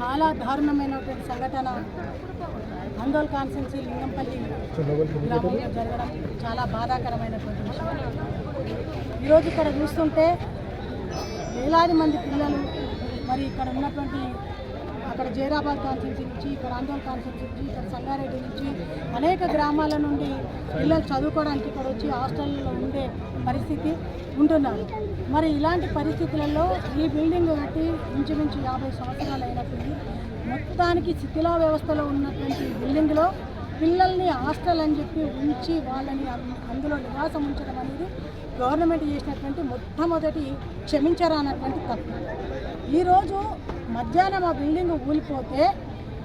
చాలా దారుణమైనటువంటి సంఘటన ఆందోళన కాన్సెన్సీ లింగంపల్లి గ్రామంలో జరగడం చాలా బాధాకరమైనటువంటి విషయం. ఈరోజు ఇక్కడ చూస్తుంటే వేలాది మంది పిల్లలు మరి ఇక్కడ ఉన్నటువంటి ఇక్కడ జైరాబాద్ కాన్సెన్సీ నుంచి ఇక్కడ ఆందోళన కాన్సెన్సీ నుంచి ఇక్కడ సంగారెడ్డి నుంచి అనేక గ్రామాల నుండి పిల్లలు చదువుకోవడానికి ఇక్కడ వచ్చి హాస్టల్లో ఉండే పరిస్థితి ఉంటున్నారు. మరి ఇలాంటి పరిస్థితులలో ఈ బిల్డింగ్ కట్టి ఇంచుమించు యాభై సంవత్సరాలు అయినట్టుంది మొత్తానికి శిథిలా వ్యవస్థలో ఉన్నటువంటి బిల్డింగ్లో పిల్లల్ని హాస్టల్ అని చెప్పి ఉంచి వాళ్ళని అందులో నివాసం ఉంచడం అనేది గవర్నమెంట్ చేసినటువంటి మొట్టమొదటి క్షమించరానటువంటి తప్పు. ఈరోజు మధ్యాహ్నం ఆ బిల్డింగ్ కూలిపోతే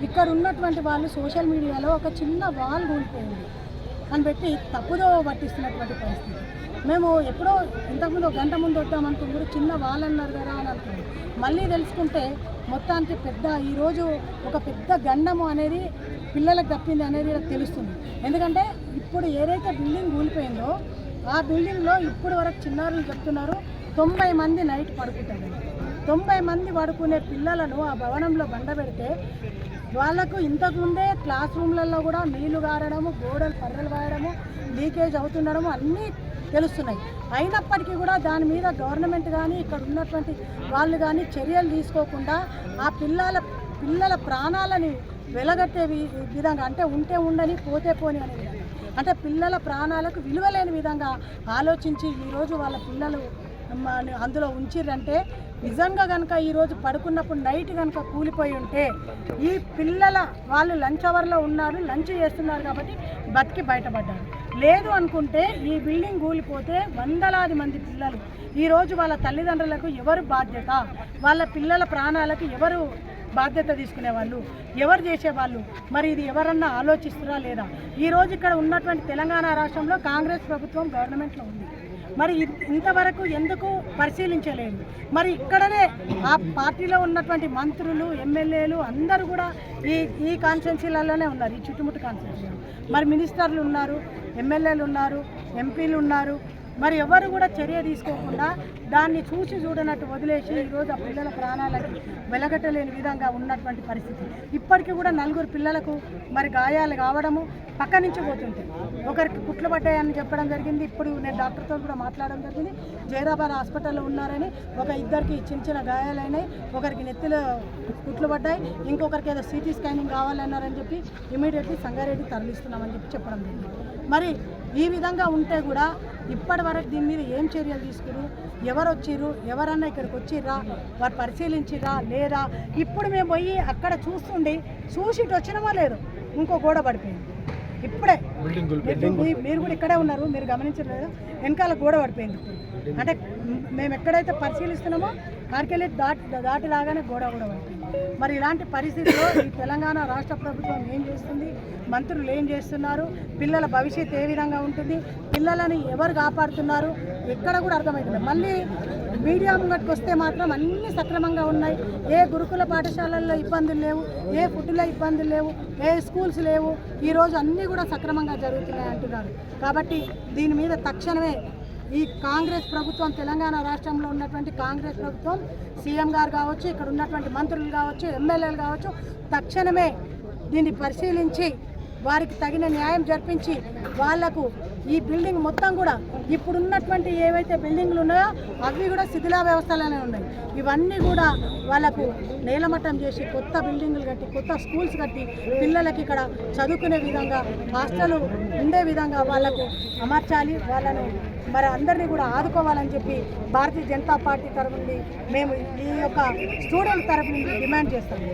ఇక్కడ ఉన్నటువంటి వాళ్ళు సోషల్ మీడియాలో ఒక చిన్న వాల్ కూలిపోయింది అని పెట్టి తప్పుదో పట్టిస్తున్నటువంటి పరిస్థితి. మేము ఎప్పుడో ఇంతకుముందు ఒక గంట ముందు వద్దామనుకున్నారు చిన్న వాల్ అన్నారు కదా అని అనుకున్నాం. మళ్ళీ తెలుసుకుంటే మొత్తానికి పెద్ద ఈరోజు ఒక పెద్ద గండము అనేది పిల్లలకు తప్పింది అనేది నాకు తెలుస్తుంది. ఎందుకంటే ఇప్పుడు ఏదైతే బిల్డింగ్ కూలిపోయిందో ఆ బిల్డింగ్లో ఇప్పుడు వరకు చిన్నారులు చెప్తున్నారు తొంభై మంది నైట్ పడుకుంటారు. తొంభై మంది పడుకునే పిల్లలను ఆ భవనంలో బండబెడితే వాళ్ళకు ఇంతకుముందే క్లాస్ రూమ్లలో కూడా నీళ్ళు గారడము గోడలు పర్రలు వాయడము లీకేజ్ అవుతుండడము అన్నీ తెలుస్తున్నాయి. అయినప్పటికీ కూడా దాని మీద గవర్నమెంట్ కానీ ఇక్కడ ఉన్నటువంటి వాళ్ళు కానీ చర్యలు తీసుకోకుండా ఆ పిల్లల పిల్లల ప్రాణాలని వెలగట్టే విధంగా అంటే ఉంటే ఉండని పోతే పోని అనే విధంగా. అంటే పిల్లల ప్రాణాలకు విలువలేని విధంగా ఆలోచించి ఈరోజు వాళ్ళ పిల్లలు అందులో ఉంచిరంటే నిజంగా కనుక ఈరోజు పడుకున్నప్పుడు నైట్ కనుక కూలిపోయి ఉంటే ఈ పిల్లల వాళ్ళు లంచ్ అవర్లో ఉన్నారు లంచ్ చేస్తున్నారు కాబట్టి బతికి బయటపడ్డారు. లేదు అనుకుంటే ఈ బిల్డింగ్ కూలిపోతే వందలాది మంది పిల్లలు ఈరోజు వాళ్ళ తల్లిదండ్రులకు ఎవరు బాధ్యత? వాళ్ళ పిల్లల ప్రాణాలకు ఎవరు బాధ్యత తీసుకునేవాళ్ళు? ఎవరు చేసేవాళ్ళు? మరి ఇది ఎవరన్నా ఆలోచిస్తున్నా లేదా? ఈరోజు ఇక్కడ ఉన్నటువంటి తెలంగాణ రాష్ట్రంలో కాంగ్రెస్ ప్రభుత్వం గవర్నమెంట్లో ఉంది. మరి ఇ- ఇంతవరకు ఎందుకు పరిశీలించలేదు? మరి ఇక్కడనే ఆ పార్టీలో ఉన్నటువంటి మంత్రులు ఎమ్మెల్యేలు అందరూ కూడా ఈ ఈ కాన్స్టిట్యున్సీలలోనే ఉన్నారు ఈ చుట్టుముట్టు కాన్స్టిట్యున్సీలో. మరి మినిస్టర్లు ఉన్నారు ఎమ్మెల్యేలు ఉన్నారు ఎంపీలు ఉన్నారు మరి ఎవరు కూడా చర్య తీసుకోకుండా దాన్ని చూసి చూడనట్టు వదిలేసి ఈరోజు ఆ పిల్లల ప్రాణాలకి వెలగట్టలేని విధంగా ఉన్నటువంటి పరిస్థితి. ఇప్పటికీ కూడా నలుగురు పిల్లలకు మరి గాయాలు కావడము పక్క నుంచి పోతుంది ఒకరికి కుట్లు పడ్డాయని చెప్పడం జరిగింది. ఇప్పుడు నేను డాక్టర్తో కూడా మాట్లాడడం జరిగింది. జైరాబాద్ హాస్పిటల్లో ఉన్నారని ఒక ఇద్దరికి చిన్న చిన్న గాయాలైనాయి ఒకరికి నెత్తిలో కుట్లు పడ్డాయి ఇంకొకరికి ఏదో సిటీ స్కానింగ్ కావాలన్నారని చెప్పి ఇమీడియట్లీ సంగారెడ్డి తరలిస్తున్నామని చెప్పి చెప్పడం జరిగింది. మరి ఈ విధంగా ఉంటే కూడా ఇప్పటి వరకు దీని మీద ఏం చర్యలు తీసుకురు? ఎవరు వచ్చిర్రు? ఎవరన్నా ఇక్కడికి వచ్చిర్రా? వారు పరిశీలించిర్రా? లేదా? ఇప్పుడు మేము పోయి అక్కడ చూస్తుండి చూసి ఇటు వచ్చినామో లేదు? ఇంకో గోడ పడిపోయింది. ఇప్పుడే. మీరు కూడా ఇక్కడే ఉన్నారు. మీరు గమనించలేదు. వెనకాల గోడ పడిపోయింది అంటే మేము ఎక్కడైతే పరిశీలిస్తున్నామో కార్కెళ్ళి దాటి దాటిలాగానే గోడ కూడా మరి ఇలాంటి పరిస్థితిలో ఈ తెలంగాణ రాష్ట్ర ప్రభుత్వం ఏం చేస్తుంది? మంత్రులు ఏం చేస్తున్నారు? పిల్లల భవిష్యత్ ఏ విధంగా ఉంటుంది? పిల్లలని ఎవరు కాపాడుతున్నారు? ఎక్కడ కూడా అర్థమవుతుంది మళ్ళీ మీడియా ముంగట్కి వస్తే మాత్రం అన్ని సక్రమంగా ఉన్నాయి. ఏ గురుకుల పాఠశాలల్లో ఇబ్బందులు లేవు ఏ ఫుడ్లో ఇబ్బందులు లేవు ఏ స్కూల్స్ లేవు. ఈరోజు అన్నీ కూడా సక్రమంగా జరుగుతున్నాయి అంటున్నారు. కాబట్టి దీని మీద తక్షణమే ఈ కాంగ్రెస్ ప్రభుత్వం తెలంగాణ రాష్ట్రంలో ఉన్నటువంటి కాంగ్రెస్ ప్రభుత్వం సీఎం గారు కావచ్చు ఇక్కడ ఉన్నటువంటి మంత్రులు కావచ్చు ఎమ్మెల్యేలు కావచ్చు తక్షణమే దీన్ని పరిశీలించి వారికి తగిన న్యాయం జరిపించి వాళ్ళకు ఈ బిల్డింగ్ మొత్తం కూడా ఇప్పుడున్నటువంటి ఏవైతే బిల్డింగ్లు ఉన్నాయో అవి కూడా శిథిలా వ్యవస్థలోనే ఉన్నాయి. ఇవన్నీ కూడా వాళ్ళకు నేలమట్టం చేసి కొత్త బిల్డింగ్లు కట్టి కొత్త స్కూల్స్ కట్టి పిల్లలకి ఇక్కడ చదువుకునే విధంగా హాస్టల్ ఉండే విధంగా వాళ్ళకు అమర్చాలి. వాళ్ళను మరి అందరినీ కూడా ఆదుకోవాలని చెప్పి భారతీయ జనతా పార్టీ తరఫు నుండి మేము ఈ యొక్క స్టూడెంట్ తరఫు నుండి డిమాండ్ చేస్తాము.